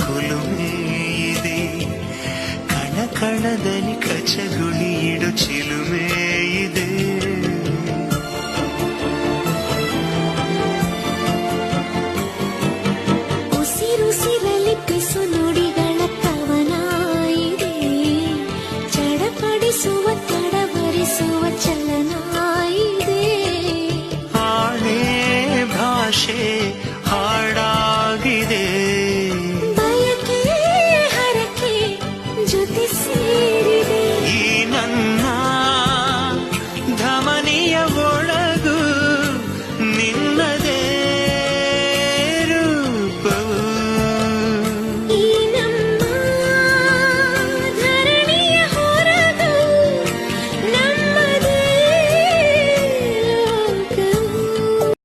ಕುಲುಮೆ ಇದೆ ಕಣ ಕಣದಲ್ಲಿ ಕಚಗುಳಿ ಇಡು ಚಿಲುಮೆ ಇದೆ ಉಸಿರುಸಿರಲಿ ಪಿಸು ನುಡಿಗಳ ಕವನ ಇದೆ ಚಡಪಡಿಸುವ ತಡವರಿಸುವ ಚಲನ ಇದೆ ಆಣೆ ಭಾಷೆ 心。